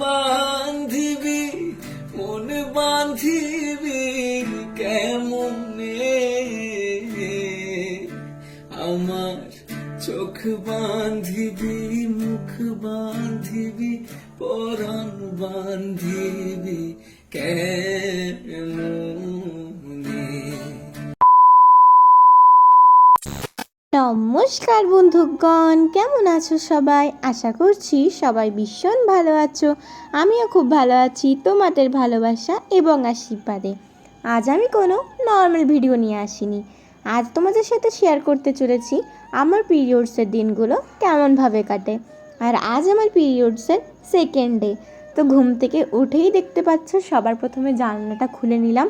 বান্ধিবি মন আমার চোখ বান্ধিবি মুখ বান্ধিবি পরাণ বান্ধিবি কেমনে নমস্কার বন্ধুগণ, কেমন আছো সবাই? আশা করছি সবাই ভীষণ ভালো আছো। আমিও খুব ভালো আছি, তোমাদের ভালোবাসা এবং আশীর্বাদে। আজ আমি কোনো নর্মাল ভিডিও নিয়ে আসিনি। আজ তোমাদের সাথে শেয়ার করতে চলেছি আমার পিরিয়ডসের দিনগুলো কেমনভাবে কাটে। আর আজ আমার পিরিয়ডসের সেকেন্ড ডে তো ঘুম থেকে উঠেই দেখতে পাচ্ছ, সবার প্রথমে জানলাটা খুলে নিলাম।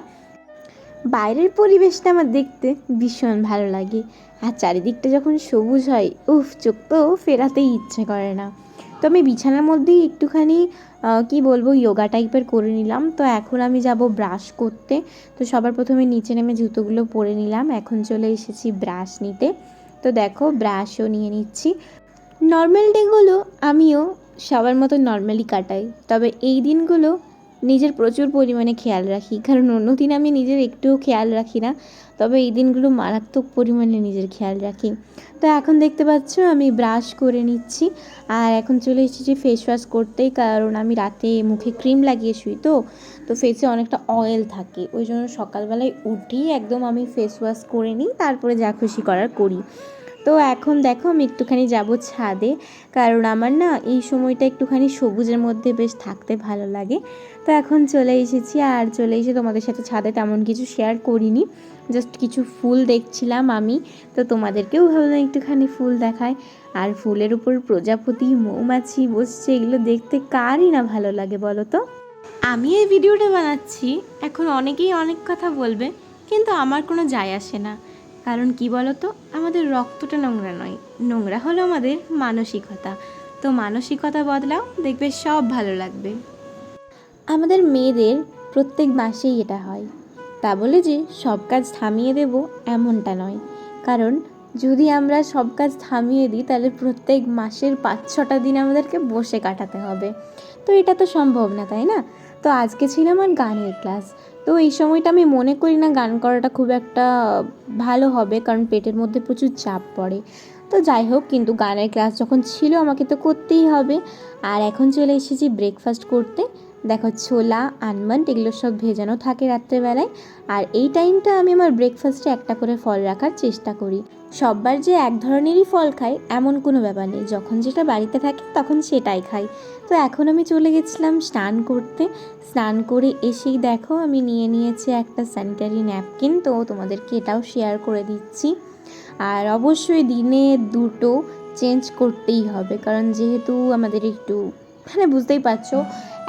বাইরের পরিবেশটা আমার দেখতে ভীষণ ভালো লাগে। আর চারিদিকটা যখন সবুজ হয়, উফ, চোখ তো ফেরাতেই ইচ্ছে করে না। তো আমি বিছানার মধ্যেই একটুখানি কি বলব যোগা টাইপের করে নিলাম। তো এখন আমি যাব ব্রাশ করতে। তো সবার প্রথমে নিচে নেমে জুতোগুলো পরে নিলাম। এখন চলে এসেছি ব্রাশ নিতে। তো দেখো ব্রাশও নিয়ে নিচ্ছি। নর্মাল ডেগুলো আমিও সবার মতো নর্মালি কাটাই। তবে এই দিনগুলো নিজের প্রচুর পরিমাণে খেয়াল রাখি। কারণ অন্য দিন আমি নিজের একটুও খেয়াল রাখি না। তবে এই দিনগুলো মারাত্মক পরিমাণে নিজের খেয়াল রাখি। তো এখন দেখতে পাচ্ছ, আমি ব্রাশ করে নিচ্ছি। আর এখন চলে এসেছি ফেস ওয়াশ করতেই। কারণ আমি রাতে মুখে ক্রিম লাগিয়ে শুই তো। তো ফেসে অনেকটা অয়েল থাকে। ওই জন্য সকালবেলায় উঠেই একদম আমি ফেস ওয়াশ করে নিই। তারপরে যা খুশি করার করি। তো এখন দেখো আমি একটুখানি যাব ছাদে। কারণ আমার না এই সময়টা একটুখানি সবুজের মধ্যে বেশ থাকতে ভালো লাগে। তো এখন চলে এসেছি আর চলে এসে তোমাদের সাথে ছাদে তেমন কিছু শেয়ার করিনি। জাস্ট কিছু ফুল দেখছিলাম আমি। তো তোমাদেরকেও ভাবলাম একটুখানি ফুল দেখায় আর ফুলের উপর প্রজাপতি, মৌমাছি বসছে, এগুলো দেখতে কারই না ভালো লাগে বলো তো? আমি এই ভিডিওটা বানাচ্ছি। এখন অনেকেই অনেক কথা বলবে, কিন্তু আমার কোনো যায় আসে না। কারণ কি বলো তো আমাদের রক্তটা নোংরা নয়। নোংরা হলো আমাদের মানসিকতা। তো মানসিকতা বদলাও, দেখবে সব ভালো লাগবে। আমাদের মেয়েদের প্রত্যেক মাসেই এটা হয়। তা বলে যে, সব কাজ থামিয়ে দেব এমনটা নয়। কারণ যদি আমরা সব কাজ থামিয়ে দিই, তাহলে প্রত্যেক মাসের পাঁচ, ছটা দিন আমাদেরকে বসে কাটাতে হবে। তো এটা তো সম্ভব না, তাই না? তো আজকে ছিল আমার গানের ক্লাস। তো এই সময়টা আমি মনে করি না গান করাটা খুব একটা ভালো হবে, কারণ পেটের মধ্যে প্রচুর চাপ পড়ে। তো যাই হোক, কিন্তু গানের ক্লাস যখন ছিল আমাকে তো করতেই হবে। আর এখন চলে এসেছি ব্রেকফাস্ট করতে। দেখো ছোলা আলমন্ড এগুলো সব ভেজানো থাকে রাত্রেবেলায়। আর এই টাইমটা আমি আমার ব্রেকফাস্টে একটা করে ফল রাখার চেষ্টা করি। সববার যে এক ধরনেরই ফল খাই, এমন কোনো ব্যাপার নেই। যখন যেটা বাড়িতে থাকে, তখন সেটাই খাই। তো এখন আমি চলে গেছিলাম স্নান করতে। স্নান করে এসেই দেখো আমি নিয়ে নিয়েছি একটা স্যানিটারি ন্যাপকিন তো তোমাদেরকে এটাও শেয়ার করে দিচ্ছি। আর অবশ্যই দিনে দুটো চেঞ্জ করতেই হবে, কারণ যেহেতু আমাদের একটু মানে বুঝতেই পারছ,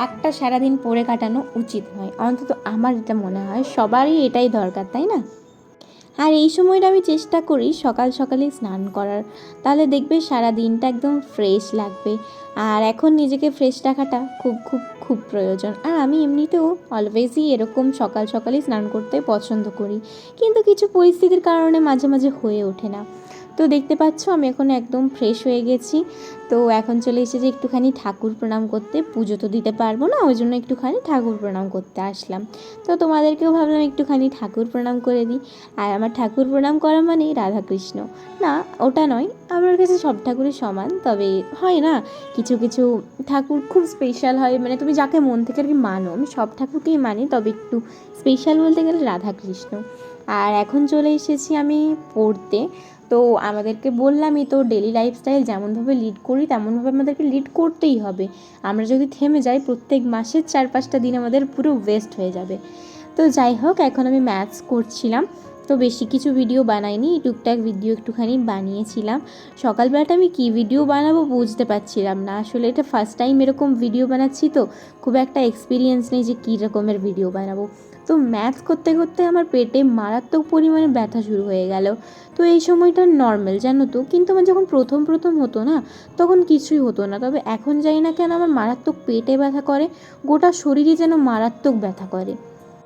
একটা সারাদিন পরে কাটানো উচিত নয়। অন্তত আমার এটা মনে হয়, সবারই এটাই দরকার, তাই না? আর এই সময়টা আমি চেষ্টা করি সকাল সকালে স্নান করার। তাহলে দেখবে সারা দিনটা একদম ফ্রেশ লাগবে। আর এখন নিজেকে ফ্রেশ রাখাটা খুব খুব খুব প্রয়োজন। আর আমি এমনিতেও অলওয়েজই এরকম সকাল সকালেই স্নান করতে পছন্দ করি। কিন্তু কিছু পরিস্থিতির কারণে মাঝে মাঝে হয়ে ওঠে না। তো দেখতে পাচ্ছ, আমি এখন একদম ফ্রেশ হয়ে গেছি। তো এখন চলে এসেছি একটুখানি ঠাকুর প্রণাম করতে। পুজো তো দিতে পারব না, ওই জন্য একটুখানি ঠাকুর প্রণাম করতে আসলাম। তো তোমাদেরকেও ভাবলাম একটুখানি ঠাকুর প্রণাম করে দিই। আর আমার ঠাকুর প্রণাম করা মানে রাধাকৃষ্ণ। না, ওটা নয়, আমার কাছে সব ঠাকুরই সমান, তবে হয় না, কিছু কিছু ঠাকুর খুব স্পেশাল হয়। মানে তুমি যাকে মন থেকে আর কি মানো, আমি সব ঠাকুরকেই মানি, তবে একটু স্পেশাল বলতে গেলে রাধাকৃষ্ণ। আর এখন চলে এসেছি আমি পড়তে। তো আমাদেরকে বললামই তো ডেলি লাইফস্টাইল যেমনভাবে লিড করি, তেমনভাবে আমাদেরকে লিড করতেই হবে। আমরা যদি থেমে যাই, প্রত্যেক মাসের চার, পাঁচটা দিন আমাদের পুরো ওয়েস্ট হয়ে যাবে। তো যাই হোক, এখন আমি ম্যাথস করছিলাম। তো বেশি কিছু ভিডিও বানাইনি, টুকটাক ভিডিও একটুখানি বানিয়েছিলাম। সকালবেলাটা আমি কী ভিডিও বানাবো বুঝতে পারছিলাম না। আসলে এটা ফার্স্ট টাইম এরকম ভিডিও বানাচ্ছি তো, খুব একটা এক্সপিরিয়েন্স নেই যে কী রকমের ভিডিও বানাবো। তো ম্যাথ করতে করতে আমার পেটে মারাত্মক পরিমাণে ব্যথা শুরু হয়ে গেল। তো এই সময়টা নর্মাল জানো তো? কিন্তু আমার যখন প্রথম প্রথম হতো না, তখন কিছুই হতো না। তবে এখন যাই না কেন আমার মারাত্মক পেটে ব্যথা করে, গোটা শরীরে যেন মারাত্মক ব্যথা করে।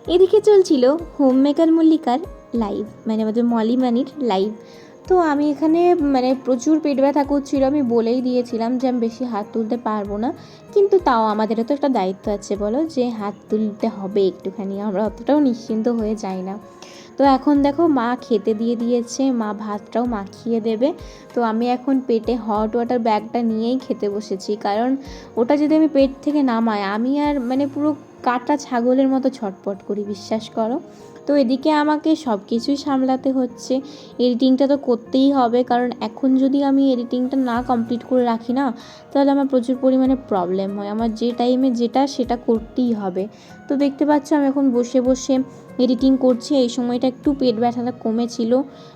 এদিকে চলছিল হোম মেকার মল্লিকার লাইভ মানে আমাদের মলিমানির লাইভ তো আমি এখানে মানে প্রচুর পেট ব্যথা করছিল, আমি বলেই দিয়েছিলাম যে আমি বেশি হাত তুলতে পারব না। কিন্তু তাও আমাদেরও তো একটা দায়িত্ব আছে বলো, যে হাত তুলতে হবে একটুখানি, আমরা অতটাও নিশ্চিন্ত হয়ে যাই না। তো এখন দেখো, মা খেতে দিয়ে দিয়েছে, মা ভাতটাও মাখিয়ে দেবে। তো আমি এখন পেটে হট ওয়াটার ব্যাগটা নিয়েই খেতে বসেছি, কারণ ওটা যদি আমি পেট থেকে নামাই, আমি আর মানে পুরো কাটা ছাগলের মতো ছটপট করি, বিশ্বাস করো। তো এদিকে আমাকে সব কিছুই সামলাতে হচ্ছে। এডিটিংটা তো করতেই হবে, কারণ এখন যদি আমি এডিটিংটা না কমপ্লিট করে রাখি না, তাহলে আমার প্রচুর পরিমাণে প্রবলেম হয়। আমার যে টাইমে যেটা সেটা করতেই হবে। তো দেখতে পাচ্ছ, আমি এখন বসে বসে এডিটিং করছি। এই সময়টা একটু পেট ব্যথাটা কমেছিল।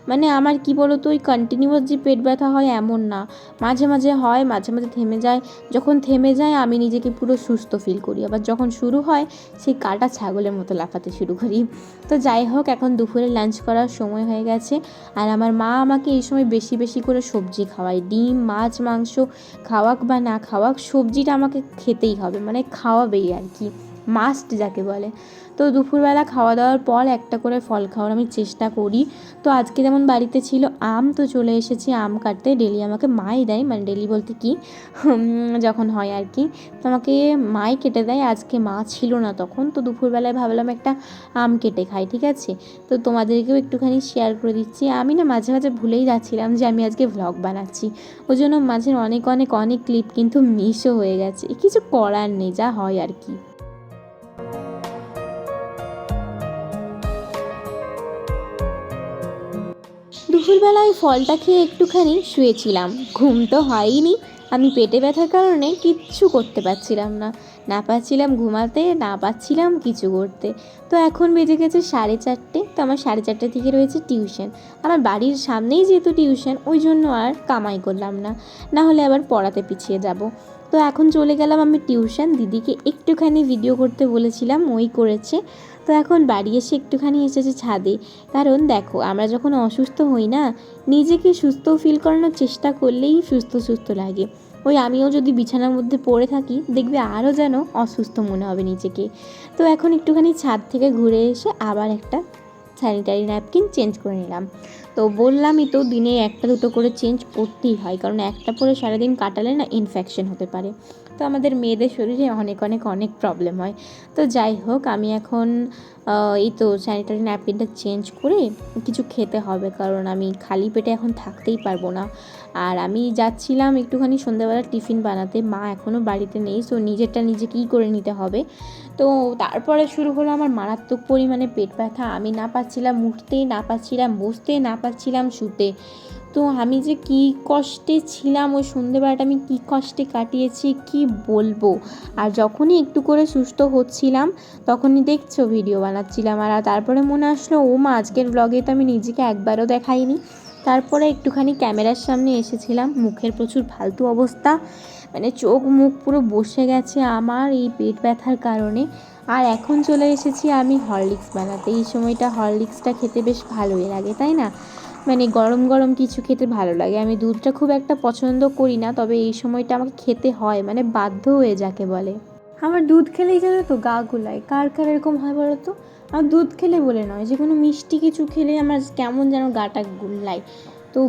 মানে আমার কি বলো তো ওই কন্টিনিউয়াস যে পেট ব্যথা হয় এমন না। মাঝে মাঝে হয়, মাঝে মাঝে থেমে যায়। যখন থেমে যায়, আমি নিজেকে পুরো সুস্থ ফিল করি। আবার যখন শুরু হয়, সেই কাটা ছাগলের মতো লাফাতে শুরু করি। তো যাই হোক, এখন দুপুরে লাঞ্চ করার সময় হয়ে গেছে। আর আমার মা আমাকে এই সময় বেশি বেশি করে সবজি খাওয়ায়। ডিম, মাছ, মাংস, খাওয়াক বা না খাওয়াক, সবজিটা আমাকে খেতেই হবে। মানে খাওয়াবেই আর কি। মাস্ট যাকে বলে। তো দুপুরবেলা খাওয়া দাওয়ার পর একটা করে ফল খাওয়ার আমি চেষ্টা করি। তো আজকে যেমন বাড়িতে ছিল আম, তো চলে এসেছি আম কাটতে। ডেলি আমাকে মাই দেয় মানে ডেলি বলতে কি? যখন হয় আর কি। তো আমাকে মাই কেটে দেয়, আজকে মা ছিল না তখন। তো দুপুরবেলায় ভাবলাম একটা আম কেটে খাই, ঠিক আছে? তো তোমাদেরকেও একটুখানি শেয়ার করে দিচ্ছি। আমি না মাঝে মাঝে ভুলেই যাচ্ছিলাম যে আমি আজকে ভ্লগ বানাচ্ছি। ওই জন্য মাঝে অনেক অনেক অনেক ক্লিপ কিন্তু মিসও হয়ে গেছে। কিছু করার নেই, যা হয় আর কি। দুপুরবেলা ওই ফলটা খেয়ে একটুখানি শুয়েছিলাম। ঘুম তো হয়নি। আমি পেটে ব্যথার কারণে কিচ্ছু করতে পারছিলাম না। না পাচ্ছিলাম ঘুমাতে, না পাচ্ছিলাম কিছু করতে। তো এখন বেজে গেছে সাড়ে চারটে। তো আমার সাড়ে চারটে থেকে রয়েছে টিউশন। আমার বাড়ির সামনেই যেহেতু টিউশন, ওই জন্য আর কামাই করলাম না। না হলে আবার পড়াতে পিছিয়ে যাব। তো এখন চলে গেলাম আমি টিউশন। দিদিকে একটুখানি ভিডিও করতে বলেছিলাম, ওই করেছে। তো এখন বাড়ি এসে একটুখানি এসেছে ছাদে। কারণ দেখো, আমরা যখন অসুস্থ হই না, নিজেকে সুস্থ ফিল করানোর চেষ্টা করলেই সুস্থ সুস্থ লাগে। ওই আমিও যদি বিছানার মধ্যে পড়ে থাকি, দেখবে আরও যেন অসুস্থ মনে হবে নিজেকে। তো এখন একটুখানি ছাদ থেকে ঘুরে এসে আবার একটা স্যানিটারি ন্যাপকিন চেঞ্জ করে নিলাম। তো বললামই তো, দিনে একটা দুটো করে চেঞ্জ করতেই হয়, কারণ একটা পরে সারাদিন কাটালে না ইনফেকশন হতে পারে। তো আমাদের মেয়েদের শরীরে অনেক অনেক অনেক প্রবলেম হয়। তো যাই হোক, আমি এখন এই তো স্যানিটারি ন্যাপকিনটা চেঞ্জ করে কিছু খেতে হবে, কারণ আমি খালি পেটে এখন থাকতেই পারব না। আর আমি যাচ্ছিলাম একটুখানি সন্ধ্যাবেলা টিফিন বানাতে, মা এখনও বাড়িতে নেই সো নিজেরটা নিজে কী করে নিতে হবে। তো তারপরে শুরু হলো আমার মারাত্মক পরিমাণে পেট ব্যথা। আমি না পাচ্ছিলাম উঠতে, না পাচ্ছিলাম বসতে, না পাচ্ছিলাম শুতে। তো আমি যে কি কষ্টে ছিলাম ওই সন্ধেবেলাটা আমি কি কষ্টে কাটিয়েছি, কি বলব? আর যখনই একটু করে সুস্থ হচ্ছিলাম, তখনই দেখছ ভিডিও বানাচ্ছিলাম। আর তারপরে মনে আসলো, ও মা, আজকের ব্লগে তো আমি নিজেকে একবারও দেখাইনি। তারপরে একটুখানি ক্যামেরার সামনে এসেছিলাম, মুখের প্রচুর ফালতু অবস্থা। মানে চোখ মুখ পুরো বসে গেছে আমার এই পেট ব্যথার কারণে। আর এখন চলে এসেছি আমি হরলিক্স বানাতে। এই সময়টা হরলিক্সটা খেতে বেশ ভালোই লাগে, তাই না? মানে গরম গরম কিছু খেতে ভালো লাগে। আমি দুধটা খুব একটা পছন্দ করি না, তবে এই সময়টা আমাকে খেতে হয় মানে বাধ্য হয়ে যাকে বলে। আমার দুধ খেলেই জানো তো গা গুলায়। কার কার এরকম হয় বলো তো? আর দুধ খেলে বলে নয়, যে কোনো মিষ্টি কিছু খেলে আমার কেমন যেন গাটা গুল্লায় তো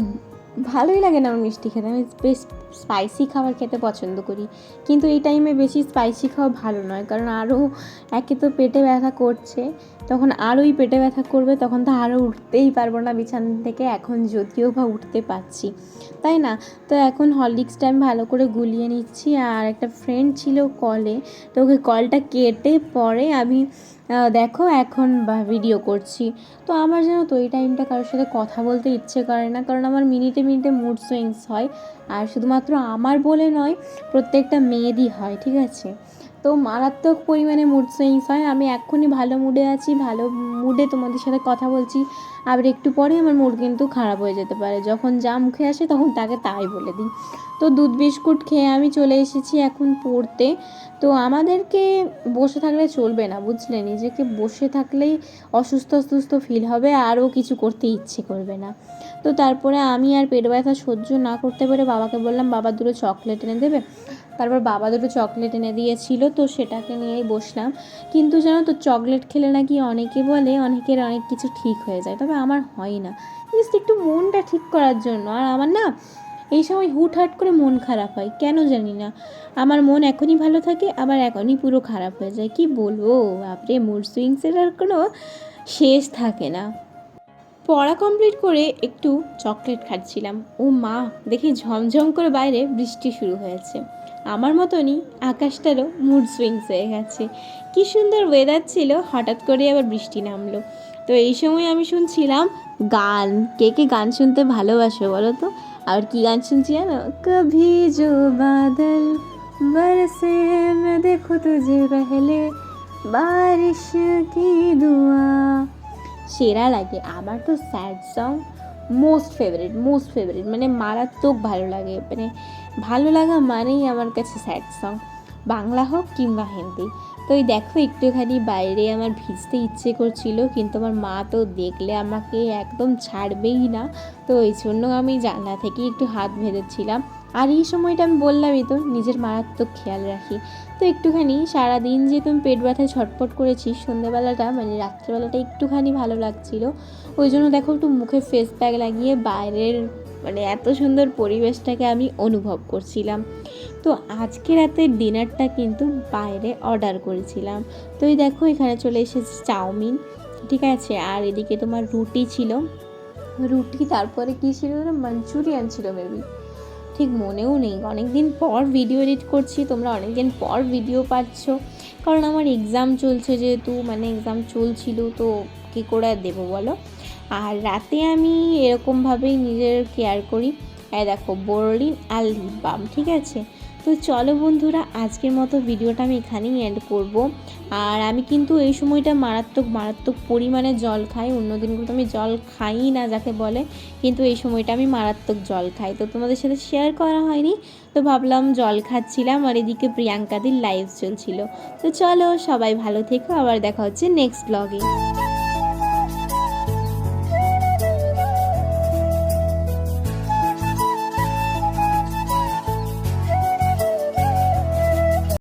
ভালোই লাগে না আমার মিষ্টি খেতে। আমি বেশ স্পাইসি খাবার খেতে পছন্দ করি। কিন্তু এই টাইমে বেশি স্পাইসি খাওয়া ভালো নয়। কারণ আরও একে তো পেটে ব্যথা করছে। তখন আরোই পেটে ব্যথা করবে, তখন তো আরও উঠতেই পারব না বিছানা থেকে। এখন যদিও বা উঠতে পারছি। তাই না? তো এখন হরলিক্সটা আমি ভালো করে গুলিয়ে নিচ্ছি। আর একটা ফ্রেন্ড ছিল কলে তো ওকে কলটা কেটে পরে আমি দেখো এখন ভিডিও করছি। তো আমার যেন তো, এই টাইমটা কারোর সাথে কথা বলতে ইচ্ছে করে না, কারণ আমার মিনিটে মিনিটে মুড সুইংস হয়। আর শুধুমাত্র আমার বলে নয়, প্রত্যেকটা মেয়েরই হয়, ঠিক আছে? তো মারাত্মক পরিমাণে মুড সুইংস হয়। আমি এক্ষুনি ভালো মুডে আছি, ভালো মুডে তোমাদের সাথে কথা বলছি। আবার একটু পরে আমার মুড কিন্তু খারাপ হয়ে যেতে পারে। যখন যা মুখে আসে তখন তাকে তাই বলে দিই। তো দুধ বিস্কুট খেয়ে আমি চলে এসেছি এখন পড়তে। তো আমাদেরকে বসে থাকলে চলবে না, বুঝলে? নিজেকে বসে থাকলেই অসুস্থ অসুস্থ ফিল হবে আরও কিছু করতে ইচ্ছে করবে না। তো তারপরে আমি আর পেট ব্যথা সহ্য না করতে পেরে বাবাকে বললাম, বাবা দুটো চকলেট এনে দেবে? তারপর বাবা দুটো চকলেট এনে দিয়েছিল, তো সেটাকে নিয়েই বসলাম। কিন্তু জানো তো চকলেট খেলে নাকি অনেকে বলে, অনেকের অনেক কিছু ঠিক হয়ে যায়, তবে আমার হয় না। জাস্ট একটু মনটা ঠিক করার জন্য। আর আমার না এই সময় হুটহাট করে মন খারাপ হয়, কেন জানি না। আমার মন এখনই ভালো থাকে, আবার এখনই পুরো খারাপ হয়ে যায়। কি বলব? বাপরে মুড সুইংসের আর কোনো শেষ থাকে না। পড়া কমপ্লিট করে একটু চকলেট খাচ্ছিলাম। ও মা, দেখি ঝমঝম করে বাইরে বৃষ্টি শুরু হয়েছে। আমার মতনই আকাশটারও মুড সুইংস হয়ে গেছে। কি সুন্দর ওয়েদার ছিল, হঠাৎ করে আবার বৃষ্টি নামলো। তো এই সময় আমি শুনছিলাম, গান। কে কে গান শুনতে ভালোবাসো বলো তো? আবার কি গান শুনছি জানো কভি জো বাদল বরসে মে দেখো তুজে পহলে বারিশ কি দুয়া সেরা লাগে আমার তো sad song most favourite most favourite মানে মারাত্মক ভালো লাগে মানে ভালো লাগা মানেই আমার কাছে স্যাড সং বাংলা হোক কিংবা হিন্দি তো এই দেখো, একটুখানি বাইরে আমার ভিজতে ইচ্ছে করছিল, কিন্তু আমার মা তো দেখলে আমাকে একদম ছাড়বেই না। তো এই জন্য আমি জানলা থেকে একটু হাত ভেজেছিলাম। আর এই সময়টা আমি বললামই তো, নিজের মারাত্মক খেয়াল রাখি। তো একটুখানি সারাদিন যে তুমি পেট ব্যথায় ছটফট করেছি, সন্ধ্যেবেলাটা মানে রাত্রেবেলাটা একটুখানি ভালো লাগছিল। ওই জন্য দেখো একটু মুখে ফেস প্যাক লাগিয়ে বাইরের মানে এত সুন্দর পরিবেশটাকে আমি অনুভব করছিলাম। তো আজকে রাতের ডিনারটা কিন্তু বাইরে অর্ডার করেছিলাম। তো এই দেখো এখানে চলে এসেছে চাউমিন, ঠিক আছে? আর এদিকে তোমার রুটি ছিল। রুটি, তারপরে কী ছিল মাঞ্চুরিয়ান ছিল মেবি ঠিক মনেও নেই। অনেক দিন পর ভিডিও এডিট করছি, তোমরা অনেক দিন পর ভিডিও পাচ্ছ। কারণ আমার এক্সাম চলছে যেহেতু মানে এক্সাম চলছিল, তো কী করে দেবো বলো? আর রাতে আমি এরকমভাবেই নিজের কেয়ার করি। এই দেখো, বোরলিন আর লিপ বাম ঠিক আছে? তো চলো বন্ধুরা, আজকের মতো ভিডিওটা আমি এখানেই এন্ড করব। আর আমি কিন্তু এই সময়টা মারাত্মক মারাত্মক পরিমাণে জল খাই। অন্য দিনগুলো আমি জল খাই না যাকে বলে, কিন্তু এই সময়টা আমি মারাত্মক জল খাই। তো তোমাদের সাথে শেয়ার করা হয়নি, তো ভাবলাম জল খাচ্ছিলাম আর এদিকে প্রিয়াঙ্কাদির লাইভ চলছিল। তো চলো সবাই ভালো থেকো, আবার দেখা হচ্ছে নেক্সট ব্লগে